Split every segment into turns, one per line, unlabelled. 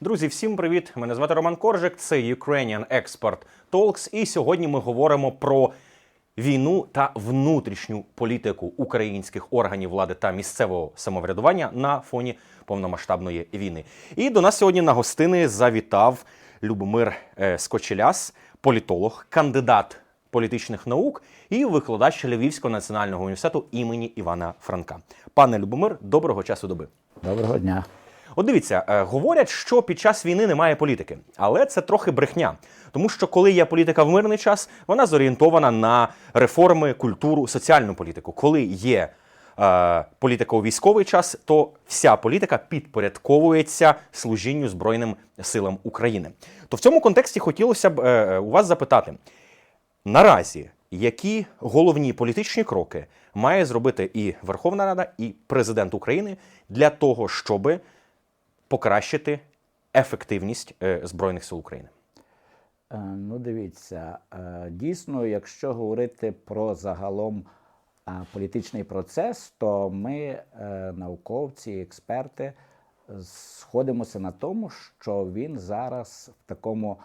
Друзі, всім привіт! Мене звати Роман Коржик. Це Ukrainian Export Talks. І сьогодні ми говоримо про війну та внутрішню політику українських органів влади та місцевого самоврядування на фоні повномасштабної війни. І до нас сьогодні на гостини завітав Любомир е, Скочеляс, політолог, кандидат політичних наук і викладач Львівського національного університету імені Івана Франка. Пане Любомир, доброго часу доби.
Доброго дня.
От дивіться, е, говорять, що під час війни немає політики, але це трохи брехня. Тому що коли є політика в мирний час, вона зорієнтована на реформи, культуру, соціальну політику. Коли є е, політика у військовий час, то вся політика підпорядковується служінню Збройним силам України. То в цьому контексті хотілося б е, у вас запитати: наразі які головні політичні кроки має зробити і Верховна Рада, і президент України для того, щоби покращити ефективність е, збройних сил України.
Е, Ну, дивіться, е, дійсно, якщо говорити про загалом політичний процес, то ми, науковці, експерти, сходимося на тому, що він зараз в такому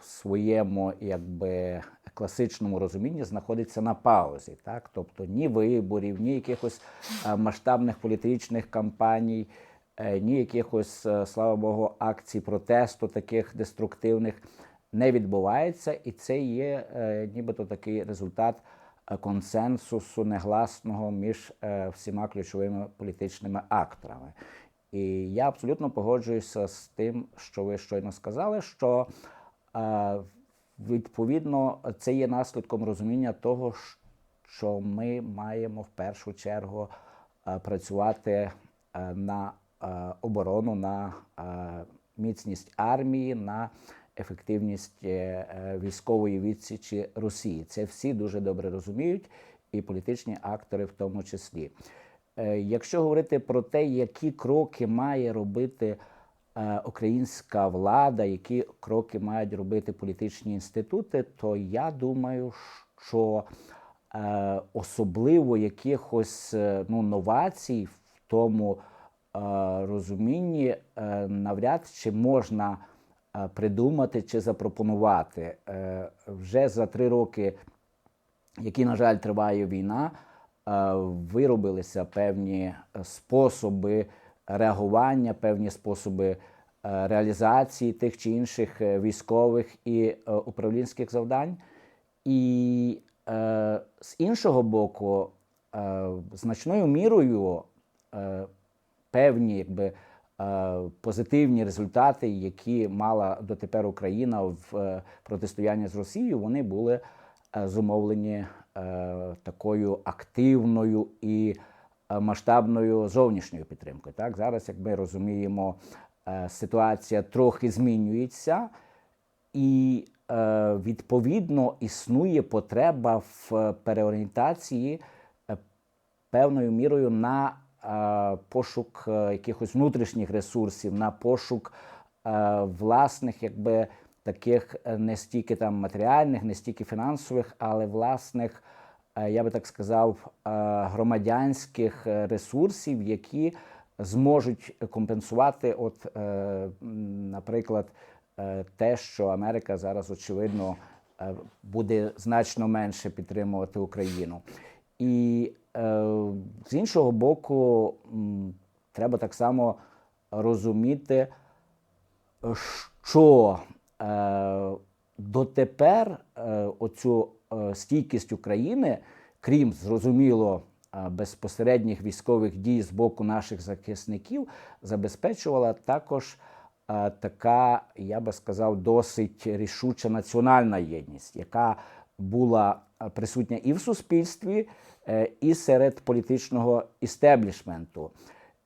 своєму якби класичному розумінні знаходиться на паузі. Так? Тобто ні виборів, ні якихось масштабних політичних кампаній, ні якихось, е, слава Богу, акцій протесту таких деструктивних не відбувається, і це є е, нібито такий результат е, консенсусу негласного між е, всіма ключовими політичними акторами. І я абсолютно погоджуюся з тим, що ви щойно сказали, що е, відповідно це є наслідком розуміння того, що ми маємо в першу чергу е, працювати е, на е, оборону, на е, міцність армії, на ефективність е, е, військової відсічі Росії. Це всі дуже добре розуміють, і політичні актори в тому числі. Е, Якщо говорити про те, які кроки має робити е, українська влада, які кроки мають робити політичні інститути, то я думаю, що е, особливо якихось е, ну, новацій в тому е, розумінні е, навряд чи можна е, придумати чи запропонувати. Е, Вже за три роки, які, на жаль, триває війна, е, виробилися певні е, способи реагування, певні способи е, реалізації тих чи інших е, військових і е, управлінських завдань. І е, з іншого боку, е, значною мірою е, певні якби, е, позитивні результати, які мала дотепер Україна в е, протистоянні з Росією, вони були е, зумовлені такою активною і масштабною зовнішньою підтримкою. Так, зараз, як ми розуміємо, ситуація трохи змінюється. І відповідно існує потреба в переорієнтації певною мірою на пошук е, якихось внутрішніх ресурсів, на пошук е, власних, якби таких е, не стільки там матеріальних, не стільки фінансових, але власних, е, я би так сказав, е, громадянських е, ресурсів, які зможуть компенсувати, от, е, наприклад, е, те, що Америка зараз, очевидно, е, буде значно менше підтримувати Україну. І е, з іншого боку, треба так само розуміти, що е, дотепер е, оцю е, стійкість України, крім зрозуміло е, безпосередніх військових дій з боку наших захисників, забезпечувала також е, така, я би сказав, досить рішуча національна єдність, яка була е, присутня і в суспільстві, е, і серед політичного істеблішменту.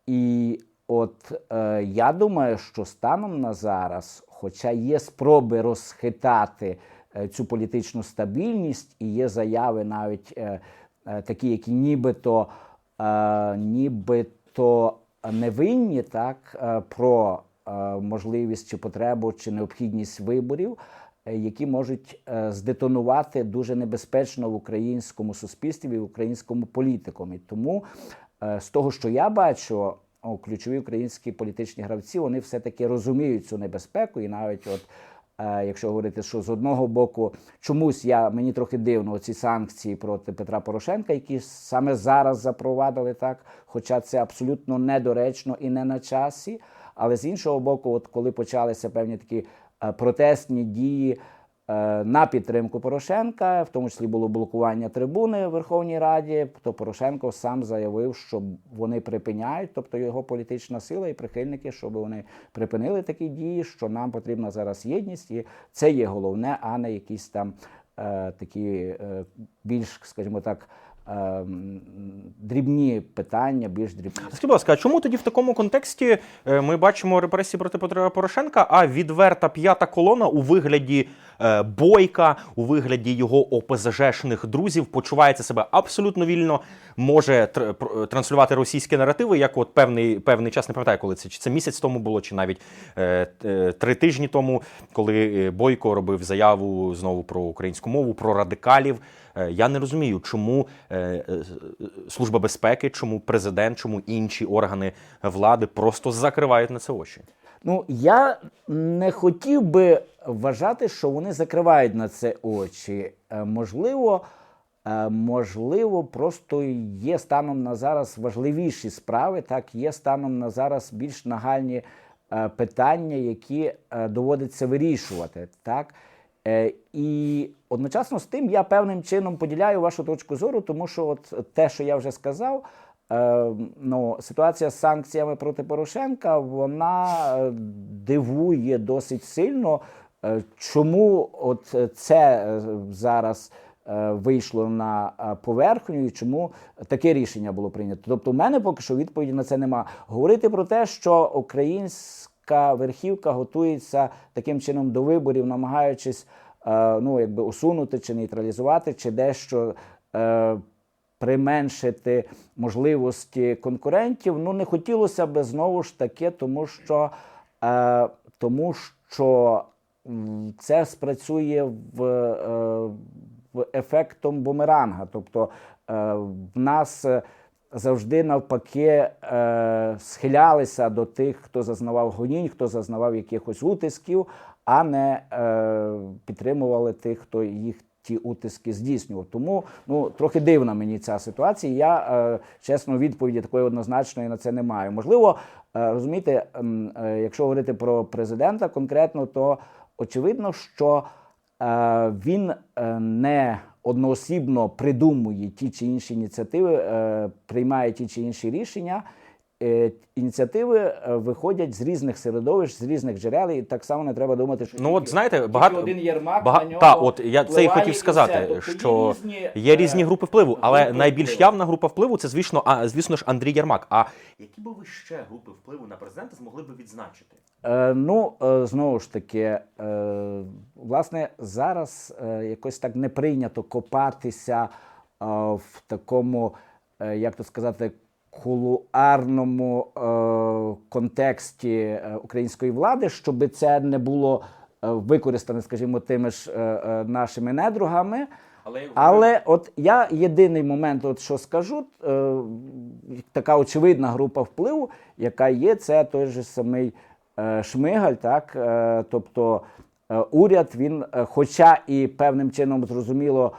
І от е, я думаю, що станом на зараз, хоча є спроби розхитати е, цю політичну стабільність, і є заяви навіть е, е, такі, які нібито, е, нібито невинні, так, е, про е, можливість чи потребу чи необхідність виборів, е, які можуть е, здетонувати дуже небезпечно в українському суспільстві і в українському політикумі. Тому е, з того, що я бачу, ключові українські політичні гравці вони все-таки розуміють цю небезпеку, і навіть от. е, Якщо говорити, що з одного боку чомусь я мені трохи дивно ці санкції проти Петра Порошенка, які саме зараз запровадили так, хоча це абсолютно недоречно і не на часі. Але з іншого боку, от коли почалися певні такі е, протестні дії е, на підтримку Порошенка, в тому числі було блокування трибуни в Верховній Раді, то Порошенко сам заявив, що вони припиняють, тобто його політична сила і прихильники, щоб вони припинили такі дії, що нам потрібна зараз єдність, і це є головне, а не якісь там е, такі е, більш, скажімо так. Е, м, Дрібні питання, більш дрібні.
Скажіть, будь ласка, а чому тоді в такому контексті е, ми бачимо репресії проти Петра Порошенка, а відверта п'ята колона у вигляді е, бойка, у вигляді його ОПЗЖшних друзів почувається себе абсолютно вільно, може тр- транслювати російські наративи, як от певний певний час, не пам'ятаю, коли це чи це місяць тому було, чи навіть е, три тижні тому, коли Бойко робив заяву знову про українську мову, про радикалів. Е, Я не розумію, чому е, е, Служба безпеки, чому президент, чому інші органи влади просто закривають на це очі.
Ну, я не хотів би вважати, що вони закривають на це очі. Можливо, можливо, просто є станом на зараз важливіші справи, так, є станом на зараз більш нагальні питання, які доводиться вирішувати. Так. Е, І одночасно з тим я певним чином поділяю вашу точку зору, тому що от те, що я вже сказав, е, ну, ситуація з санкціями проти Порошенка, вона е, дивує досить сильно. Чому от це зараз вийшло на поверхню і чому таке рішення було прийнято? Тобто, в мене поки що відповіді на це нема. Говорити про те, що українська верхівка готується таким чином до виборів, намагаючись е, ну, якби усунути чи нейтралізувати, чи дещо. е, применшити можливості конкурентів. Ну не хотілося б знову ж таки, тому що, е, тому що це спрацює в, е, в ефектом бумеранга. Тобто е, в нас. Завжди навпаки е, схилялися до тих, хто зазнавав гонінь, хто зазнавав якихось утисків, а не е, підтримували тих, хто їх ті утиски здійснював. Тому ну трохи дивна мені ця ситуація. Я е, чесно відповіді такої однозначної на це не маю. Можливо, е, розумієте, е, якщо говорити про президента конкретно, то очевидно, що е, він е, не одноосібно придумує ті чи інші ініціативи, е, приймає ті чи інші рішення. Е, Ініціативи е, виходять з різних середовищ, з різних джерел, і так само не треба думати, що
Ну от знаєте, багато
один Єрмак
бага-
на нього
та, от я це і хотів сказати,
Тобто
що
є різні,
є різні групи впливу, але
групи
найбільш
впливу.
явна група впливу це звісно, а звісно ж Андрій Ярмак. А які би ви ще групи впливу на президента змогли би відзначити?
Е, ну, е, знову ж таки, е, власне, зараз якось так не прийнято копатися в такому, як то сказати, кулуарному контексті української влади, щоб це не було використане, скажімо, тими ж нашими недругами.
Але,
Але от я єдиний момент, от що скажу, така очевидна група впливу, яка є, це той же самий Шмигаль, так? Е, тобто е, уряд, він, е, хоча і певним чином зрозуміло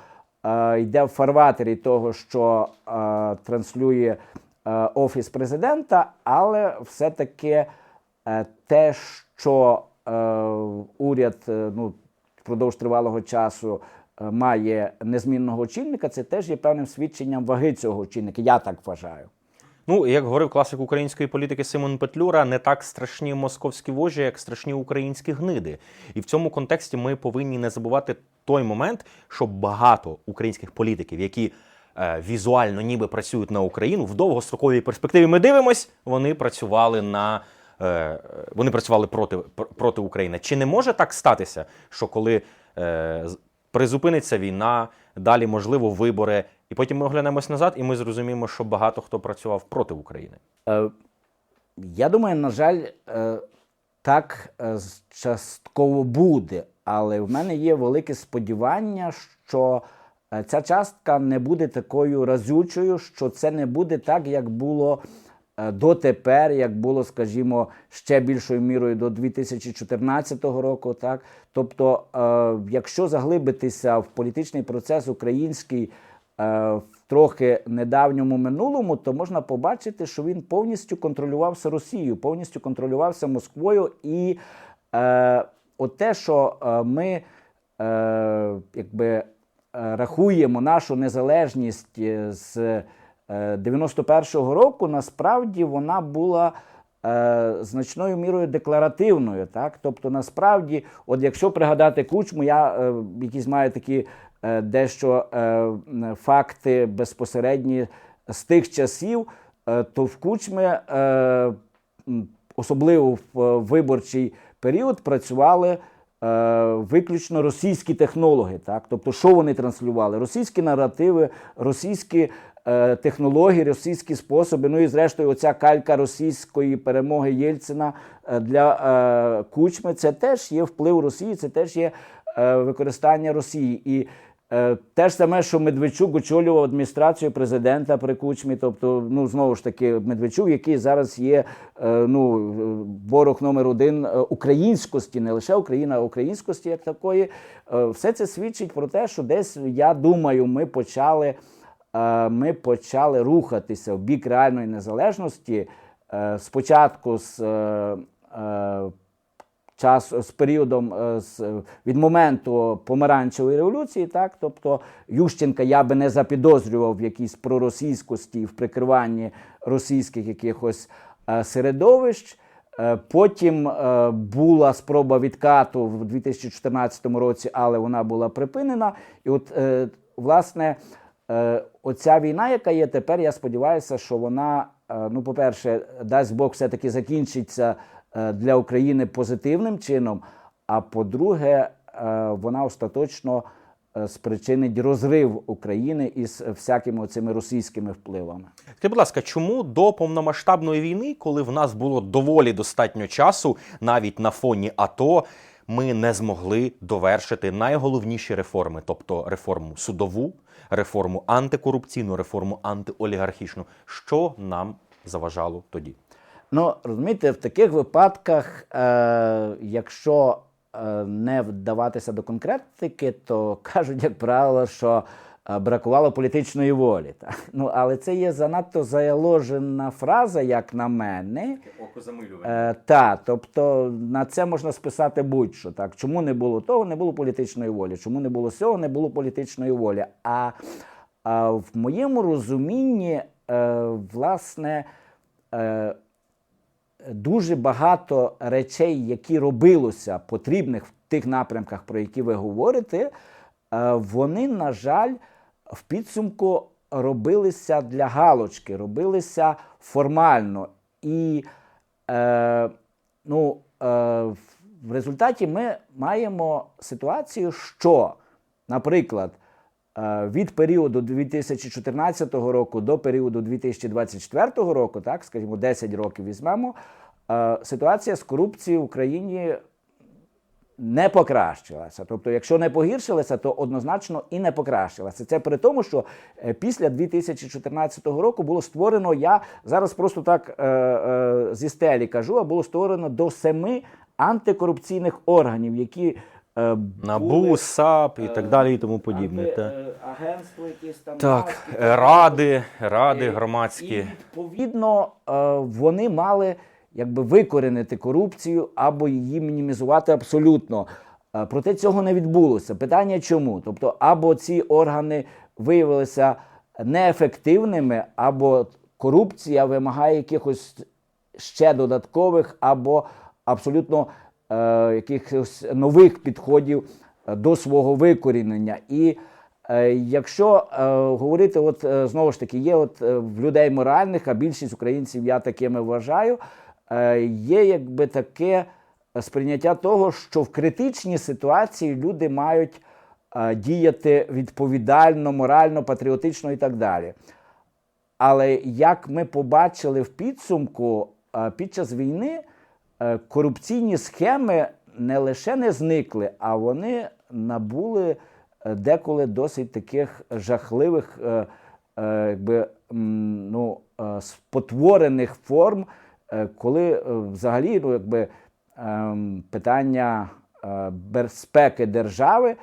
е, йде в фарватері того, що е, транслює е, офіс президента, але все-таки е, те, що е, уряд е, ну, впродовж тривалого часу е, має незмінного очільника, це теж є певним свідченням ваги цього очільника. Я так вважаю.
Ну, як говорив класик української політики Симон Петлюра, не так страшні московські вожі, як страшні українські гниди. І в цьому контексті ми повинні не забувати той момент, що багато українських політиків, які е, візуально ніби працюють на Україну, в довгостроковій перспективі ми дивимось, вони працювали на. е, Вони працювали проти, проти України. Чи не може так статися, що коли е, призупиниться війна, далі можливо вибори, і потім ми оглянемось назад, і ми зрозуміємо, що багато хто працював проти України.
Е, Я думаю, на жаль, е, так е, частково буде, але в мене є велике сподівання, що ця частка не буде такою разючою, що це не буде так, як було дотепер, як було, скажімо, ще більшою мірою до 2014 року. Так? Тобто, е, якщо заглибитися в політичний процес український в трохи недавньому минулому, то можна побачити, що він повністю контролювався Росією, повністю контролювався Москвою. І е, от те, що е, ми е, якби, е, рахуємо нашу незалежність е, з е, 91-го року, насправді вона була е, значною мірою декларативною. Так? Тобто, насправді, от якщо пригадати кучму, я е, якісь маю такі е, дещо е, факти безпосередні з тих часів, е, то в кучми, е, особливо в е, виборчий період, працювали. е, Виключно російські технологи, так тобто, що вони транслювали? Російські наративи, російські е, технології, російські способи. Ну і зрештою, оця калька російської перемоги Єльцина е, для е, кучми це теж є вплив Росії, це теж є е, використання Росії. І е, те ж саме, що Медведчук очолював адміністрацію президента при кучмі, тобто, ну знову ж таки, Медведчук, який зараз є е, ну, е, ворог номер один е, українськості, не лише Україна, а українськості як такої. Е, все це свідчить про те, що десь я думаю, ми почали е, ми почали рухатися в бік реальної незалежності е, спочатку з е, е, час з періодом е, з, від моменту помаранчевої революції, так тобто Ющенка я би не запідозрював в якійсь проросійськості в прикриванні російських якихось е, середовищ. Е, Потім е, була спроба відкату в 2014 році, але вона була припинена. І от, е, власне, е, оця війна, яка є тепер, я сподіваюся, що вона, е, ну, по-перше, дасть Бог, все-таки закінчиться е, для України позитивним чином. А по-друге, е, вона остаточно е, спричинить розрив України із всякими цими російськими впливами.
Скажіть, будь ласка, чому до повномасштабної війни, коли в нас було доволі достатньо часу, навіть на фоні АТО, ми не змогли довершити найголовніші реформи, тобто реформу судову, реформу антикорупційну, реформу антиолігархічну. Що нам заважало тоді?
Ну, розумієте, в таких випадках, е, якщо е, не вдаватися до конкретики, то кажуть, як правило, що е, бракувало політичної волі. Так? Ну, але це є занадто заяложена фраза, як на мене.
Око замилювання.
Е, та, тобто на це можна списати будь-що. Так? Чому не було того, не було політичної волі. Чому не було цього, не було політичної волі. А, а в моєму розумінні, е, власне, е, дуже багато речей, які робилося потрібних в тих напрямках, про які ви говорите, е, вони, на жаль, в підсумку робилися для галочки, робилися формально. І е, ну, е, в результаті ми маємо ситуацію, що, наприклад, від періоду 2014 року до періоду 2024 року, так, скажімо, 10 років візьмемо, е, ситуація з корупцією в Україні не покращилася. Тобто, якщо не погіршилася, то однозначно і не покращилася. Це при тому, що е, після 2014 року було створено, я зараз просто так е, е, зі стелі кажу, а було створено до семи антикорупційних органів, які е,
Набу, САП і так далі, і тому подібне.
е, агентство якісь там.
Так, е, ради, ради
Е,
громадські.
І відповідно е, вони мали якби викоренити корупцію або її мінімізувати абсолютно. Е, Проте цього не відбулося. Питання чому? Тобто, або ці органи виявилися неефективними, або корупція вимагає якихось ще додаткових, або абсолютно е, якихось нових підходів е, до свого викорінення. І е, якщо е, говорити, от е, знову ж таки, є от е, в людей моральних, а більшість українців я такими вважаю, е, є якби таке сприйняття того, що в критичній ситуації люди мають е, діяти відповідально, морально, патріотично і так далі. Але як ми побачили в підсумку, е, під час війни е, корупційні схеми не лише не зникли, а вони набули е, деколи досить таких жахливих е, е, якби, ну, е, спотворених форм, е, коли е, взагалі ну, якби, ем, питання е, безпеки держави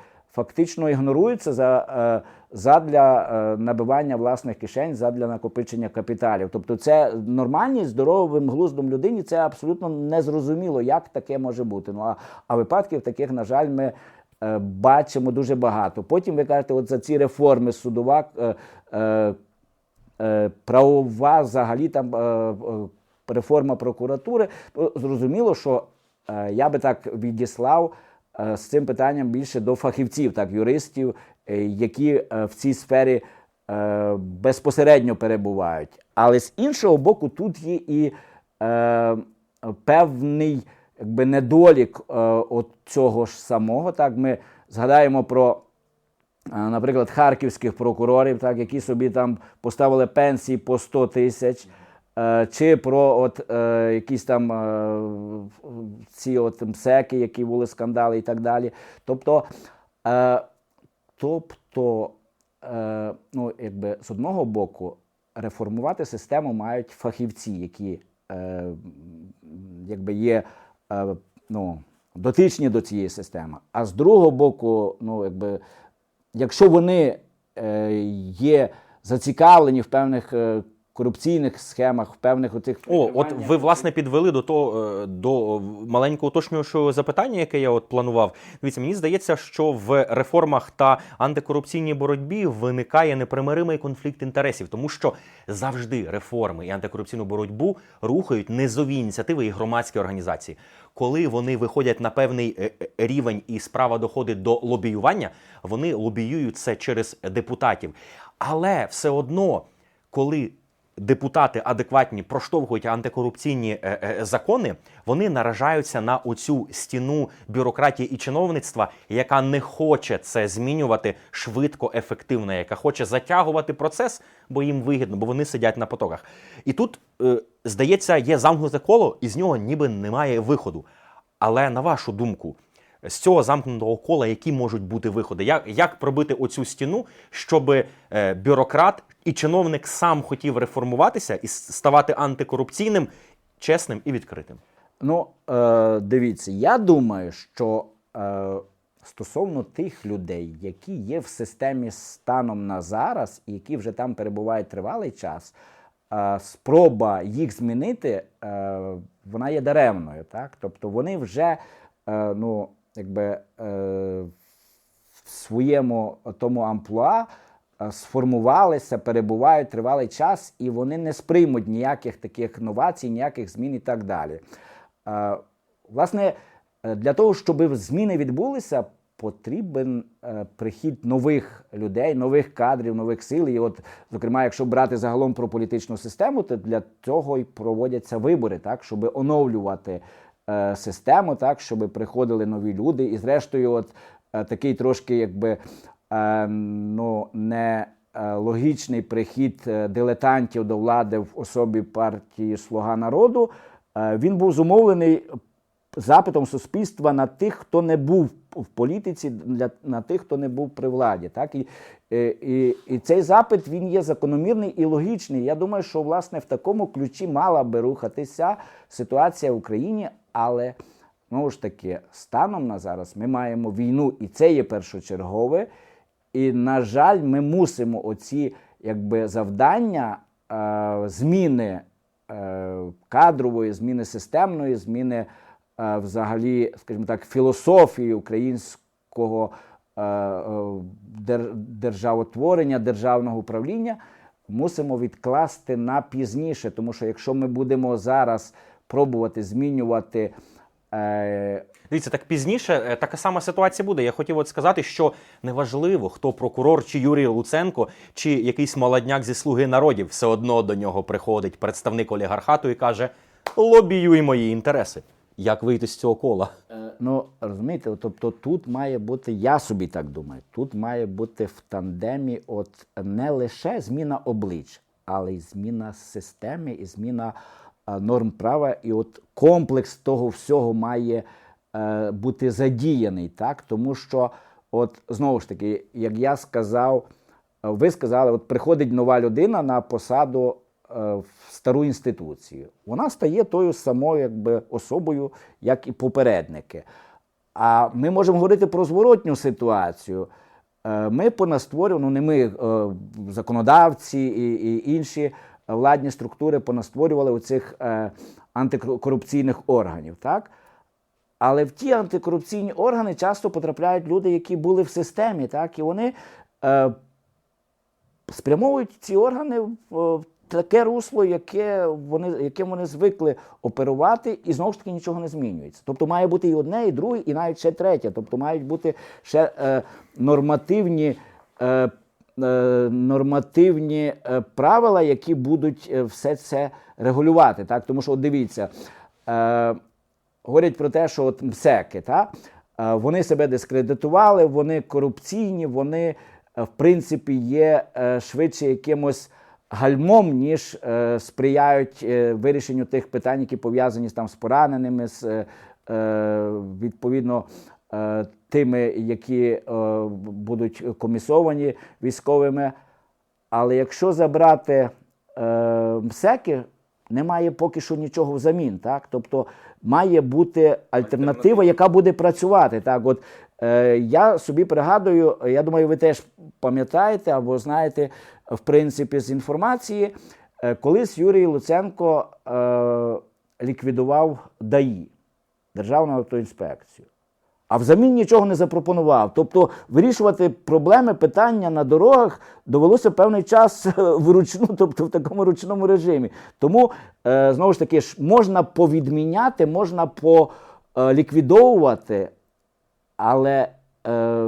фактично ігноруються за, е, задля е, набивання власних кишень, задля накопичення капіталів. Тобто, це нормальній, здоровим глуздом людині це абсолютно незрозуміло, як таке може бути. Ну а, а випадків таких, на жаль, ми е, бачимо дуже багато. Потім ви кажете, от за ці реформи судова. Е, е, правова взагалі там е, реформа прокуратури, то зрозуміло, що е, я би так відіслав з цим питанням більше до фахівців, так, юристів, е, які е, в цій сфері е, безпосередньо перебувають. Але з іншого боку, тут є і е, певний якби, недолік е, от цього ж самого. Так, ми згадаємо про наприклад, харківських прокурорів, так, які собі там поставили пенсії по 100 тисяч, е, чи про от, е, якісь там е, ці от МСЕКи, які були скандали і так далі. Тобто, е, тобто е, ну, якби, з одного боку, реформувати систему мають фахівці, які е, якби є е, ну, дотичні до цієї системи. А з другого боку, ну, якби, якщо вони е, є зацікавлені в певних е, корупційних схемах, в певних оцих
О, от ви власне підвели до того е, до маленького уточнюючого запитання, яке я от планував. Дивіться, мені здається, що в реформах та антикорупційній боротьбі виникає непримиримий конфлікт інтересів, тому що завжди реформи і антикорупційну боротьбу рухають низові ініціативи і громадські організації. Коли вони виходять на певний е, е, рівень і справа доходить до лобіювання, вони лобіюють це через депутатів. Але все одно, коли депутати адекватні проштовхують антикорупційні е, е, закони, вони наражаються на оцю стіну бюрократії і чиновництва, яка не хоче це змінювати швидко, ефективно, яка хоче затягувати процес, бо їм вигідно, бо вони сидять на потоках. І тут, е, здається, є замкнуте коло, і з нього ніби немає виходу. Але на вашу думку, з цього замкнутого кола, які можуть бути виходи? Як, як пробити оцю стіну, щоб е, бюрократ і чиновник сам хотів реформуватися і ставати антикорупційним, чесним і відкритим?
Ну, е, дивіться, я думаю, що е, стосовно тих людей, які є в системі станом на зараз, і які вже там перебувають тривалий час, е, спроба їх змінити, е, вона є даремною. Так? Тобто вони вже е, ну, якби, е, в своєму тому амплуа е, сформувалися, перебувають тривалий час, і вони не сприймуть ніяких таких новацій, ніяких змін і так далі. Е, Власне, для того, щоб зміни відбулися, потрібен прихід нових людей, нових кадрів, нових сил. І от, зокрема, якщо брати загалом про політичну систему, то для цього і проводяться вибори, так, щоб оновлювати е, систему, так, щоб приходили нові люди. І зрештою, от е, такий трошки якби е, ну, не логічний прихід дилетантів до влади в особі партії Слуга народу. Він був зумовлений запитом суспільства на тих, хто не був в політиці, для на тих, хто не був при владі. Так і, е, і, і цей запит він є закономірний і логічний. Я думаю, що власне в такому ключі мала би рухатися ситуація в Україні, але знову ж таки, станом на зараз ми маємо війну, і це є першочергове. І, на жаль, ми мусимо оці якби, завдання е, зміни е, кадрової, зміни системної, зміни взагалі, скажімо так, філософії українського е, е, дер- державотворення, державного управління мусимо відкласти на пізніше. Тому що якщо ми будемо зараз пробувати змінювати. Е,
Дивіться, так пізніше е, така сама ситуація буде. Я хотів от сказати, що неважливо, хто прокурор, чи Юрій Луценко, чи якийсь молодняк зі слуги народів, все одно до нього приходить представник олігархату і каже: лобіюй мої інтереси. Як вийти з цього кола?
Е, Ну, розумієте, тобто тут має бути, я собі так думаю, тут має бути в тандемі от не лише зміна облич, але й зміна системи і зміна е, норм права. І от комплекс того всього має е, бути задіяний, так? Тому що, от знову ж таки, як я сказав, ви сказали, от приходить нова людина на посаду в стару інституцію. Вона стає тою самою якби, особою, як і попередники. А ми можемо говорити про зворотню ситуацію. Е, Ми понастворювали, ну не ми, е, законодавці і, і інші владні структури понастворювали оцих е, антикорупційних органів. Так? Але в ті антикорупційні органи часто потрапляють люди, які були в системі, так? і вони е, спрямовують ці органи в, в таке русло, яке вони, яким вони звикли оперувати, і знову ж таки нічого не змінюється. Тобто має бути і одне, і друге, і навіть ще третє. Тобто мають бути ще е, нормативні. Е, е, Нормативні е, правила, які будуть е, все це регулювати. Так? Тому що, от дивіться, е, говорять про те, що от МСЕКи, та? е, вони себе дискредитували, вони корупційні, вони, в принципі, є швидше якимось гальмом, ніж е, сприяють е, вирішенню тих питань, які пов'язані там, з пораненими, з е, е, відповідно. е, Тими, які е, будуть комісовані військовими. Але якщо забрати е, МСЕКи, немає поки що нічого взамін. Так? Тобто має бути альтернатива, яка буде працювати. Так? От, я собі пригадую, я думаю, ви теж пам'ятаєте або знаєте, в принципі, з інформації, е, колись Юрій Луценко е, ліквідував ДАІ, Державну автоінспекцію. А взамін нічого не запропонував. Тобто вирішувати проблеми, питання на дорогах довелося певний час вручну, тобто в такому ручному режимі. Тому, е, знову ж таки, можна повідміняти, можна поліквідовувати, але е,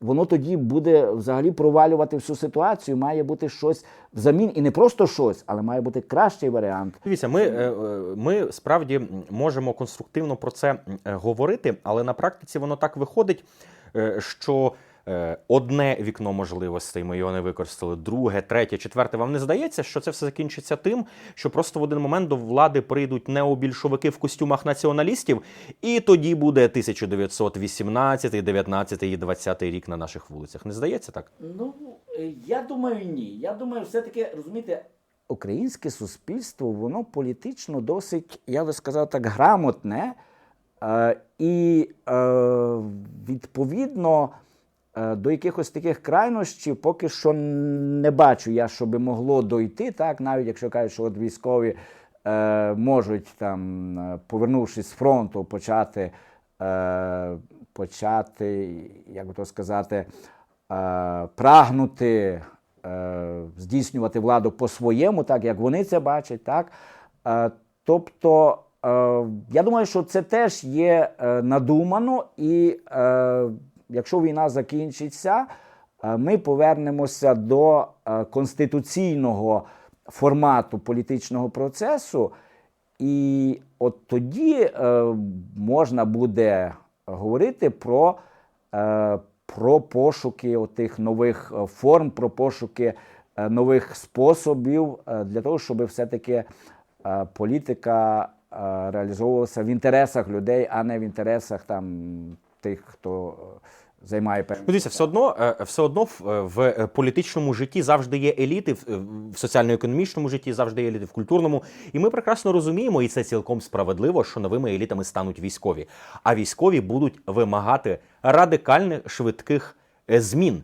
воно тоді буде взагалі провалювати всю ситуацію. Має бути щось взамін, і не просто щось, але має бути кращий варіант.
Дивіться, ми, е, е, ми справді можемо конструктивно про це е, говорити, але на практиці воно так виходить, що одне вікно можливостей ми його не використали, друге, третє, четверте. Вам не здається, що це все закінчиться тим, що просто в один момент до влади прийдуть необільшовики в костюмах націоналістів, і тоді буде 1918, 19 і 20 рік на наших вулицях. Не здається так?
Ну, е, я думаю, ні. Я думаю, все-таки розумієте. Українське суспільство, воно політично досить, я би сказав так, грамотне. Е, і е, відповідно е, до якихось таких крайнощів поки що не бачу я, що би могло дойти, так, навіть якщо кажуть, що от військові е, можуть там, е, повернувшись з фронту, почати, е, почати, як би то сказати, е, прагнути е, здійснювати владу по-своєму, так як вони це бачать. Так? Е, тобто, е, я думаю, що це теж є е, надумано, і е, якщо війна закінчиться, е, ми повернемося до е, конституційного формату політичного процесу. І от тоді е, можна буде говорити про, про пошуки тих нових форм, про пошуки нових способів для того, щоб все-таки політика реалізовувалася в інтересах людей, а не в інтересах там, тих, хто займає певні.
Дивіться, все одно, е, все одно в, е, е, політичному житті завжди є еліти, в, соціально-економічному житті завжди є еліти, в культурному. І ми прекрасно розуміємо, і це цілком справедливо, що новими елітами стануть військові. А військові будуть вимагати радикальних швидких змін.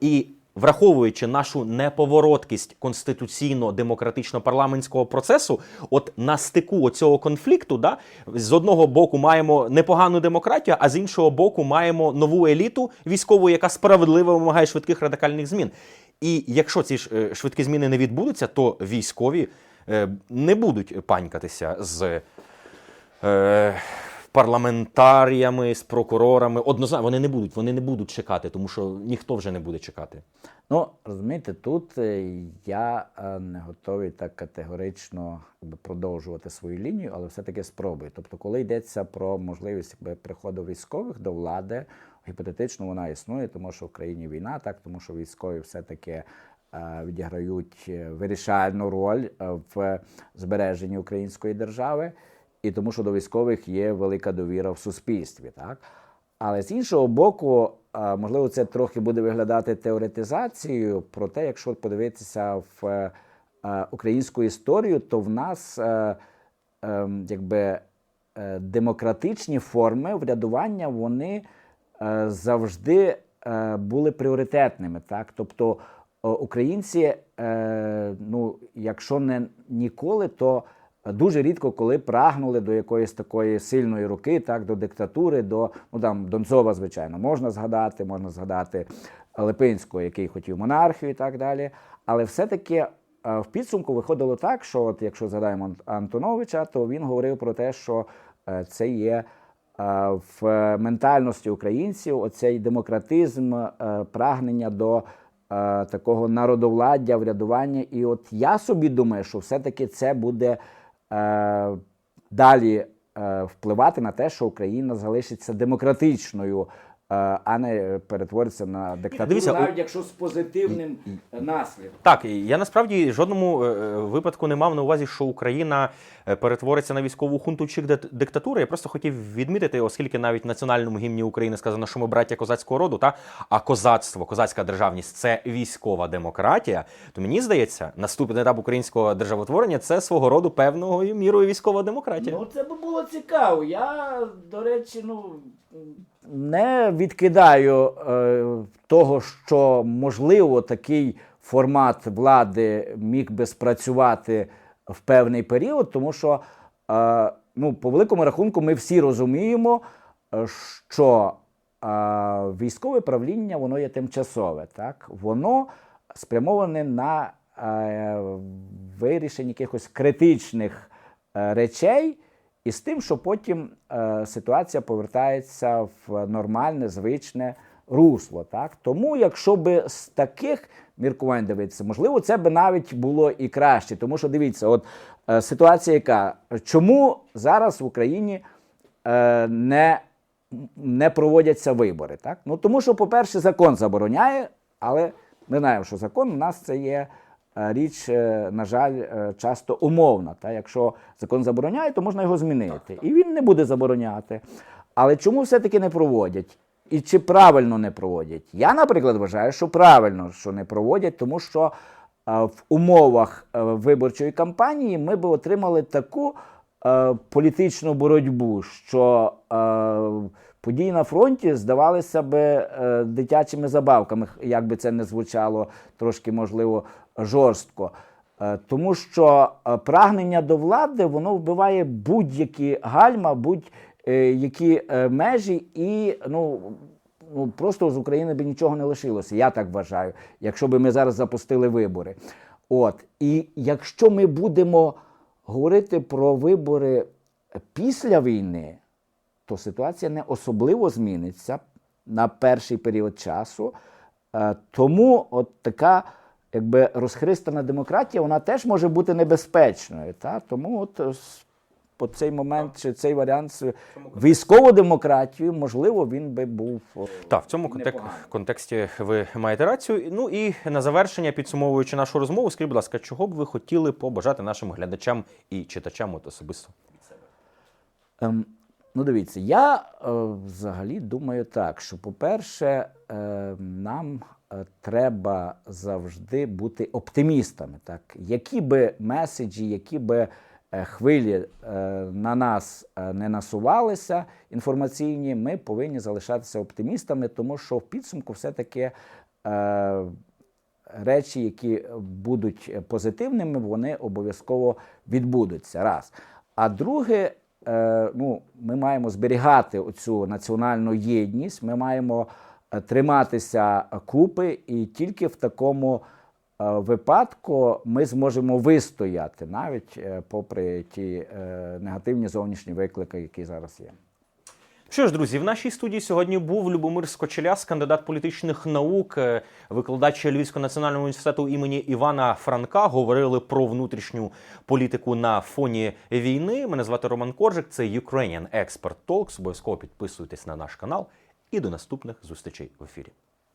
І враховуючи нашу неповороткість конституційно-демократично-парламентського процесу, от на стику цього конфлікту, да, з одного боку маємо непогану демократію, а з іншого боку маємо нову еліту військову, яка справедливо вимагає швидких радикальних змін. І якщо ці ж е, швидкі зміни не відбудуться, то військові е, не будуть панькатися з е, парламентаріями, з прокурорами. Однозначно, вони не будуть, вони не будуть чекати, тому що ніхто вже не буде чекати.
Ну, розумієте, тут е, я е, не готовий так категорично продовжувати свою лінію, але все-таки спробую. Тобто, коли йдеться про можливість якби, приходу військових до влади, гіпотетично вона існує, тому що в країні війна, так, тому що військові все-таки е, відіграють вирішальну роль в збереженні української держави, і тому що до військових є велика довіра в суспільстві. Так? Але з іншого боку, можливо, це трохи буде виглядати теоретизацією, проте, якщо подивитися в е, українську історію, то в нас е, е, якби е, демократичні форми врядування вони е, завжди е, були пріоритетними. Так? Тобто е, українці, е, ну, якщо не ніколи, то дуже рідко коли прагнули до якоїсь такої сильної руки, так, до диктатури, до ну, там, Донцова, звичайно, можна згадати, можна згадати Липинського, який хотів монархію і так далі. Але все-таки е, в підсумку виходило так, що от, якщо згадаємо Антоновича, то він говорив про те, що е, це є е, в ментальності українців оцей демократизм, прагнення до такого народовладдя, врядування. І от я собі думаю, що все-таки це буде далі е, впливати на те, що Україна залишиться демократичною. Е, А не перетвориться на диктатуру,
Дивіться,
навіть якщо з позитивним е, наслідком.
Так, я насправді жодному е, випадку не мав на увазі, що Україна перетвориться на військову хунту чи диктатуру. Я просто хотів відмітити, оскільки навіть в національному гімні України сказано, що ми браття козацького роду, та а козацтво, козацька державність це військова демократія. То мені здається, наступний етап українського державотворення це свого роду певною мірою військова демократія.
Ну, це би було цікаво. Я, до речі, ну не відкидаю е, того, що можливо такий формат влади міг би спрацювати в певний період, тому що е, ну, по великому рахунку ми всі розуміємо, е, що е, військове правління воно є тимчасове, так? Воно спрямоване на е, вирішення якихось критичних е, речей, і з тим, що потім е, ситуація повертається в нормальне, звичне русло. Так? Тому, якщо би з таких міркувань дивитися, можливо, це би навіть було і краще. Тому що дивіться, от е, ситуація, яка чому зараз в Україні е, не, не проводяться вибори? Так? Ну, тому що, по-перше, закон забороняє, але ми знаємо, що закон у нас це є річ, е, на жаль, е, часто умовна. Та? Якщо закон забороняє, то можна його змінити. І він не буде забороняти. Але чому все-таки не проводять? І чи правильно не проводять? Я, наприклад, вважаю, що правильно, що не проводять, тому що е, в умовах е, виборчої кампанії ми би отримали таку е, політичну боротьбу, що е, події на фронті здавалися би е, дитячими забавками, як би це не звучало трошки, можливо, жорстко. Е, Тому що е, прагнення до влади воно вбиває будь-які гальма, будь-які е, межі, і ну, ну просто з України би нічого не лишилося. Я так вважаю, якщо би ми зараз запустили вибори. От і якщо ми будемо говорити про вибори після війни, то ситуація не особливо зміниться на перший період часу. Тому от така якби розхристана демократія, вона теж може бути небезпечною. Та? Тому от е, по цей момент чи цей варіант військову демократію, можливо, він би був о,
Так, в цьому контек-
непоганий.
контексті ви маєте рацію. Ну і на завершення, підсумовуючи нашу розмову, скажіть, будь ласка, чого б ви хотіли побажати нашим глядачам і читачам от особисто?
Ем, ну, дивіться, я е, взагалі думаю так, що, по-перше, е, нам е, треба завжди бути оптимістами. Так? Які би меседжі, які би е, хвилі е, на нас е, не насувалися інформаційні, ми повинні залишатися оптимістами, тому що в підсумку все-таки. Е, речі, які будуть позитивними, вони обов'язково відбудуться. Раз. А друге, е, ну, ми маємо зберігати оцю національну єдність, ми маємо е, триматися купи, і тільки в такому е, випадку ми зможемо вистояти, навіть е, попри ті е, негативні зовнішні виклики, які зараз є.
Що ж, друзі, в нашій студії сьогодні був Любомир Скочеляс, кандидат політичних наук, е, викладач Львівського національного університету імені Івана Франка. Говорили про внутрішню політику на фоні війни. Мене звати Роман Коржик. Це Ukrainian Expert Talks. Обов'язково підписуйтесь на наш канал і до наступних зустрічей в ефірі.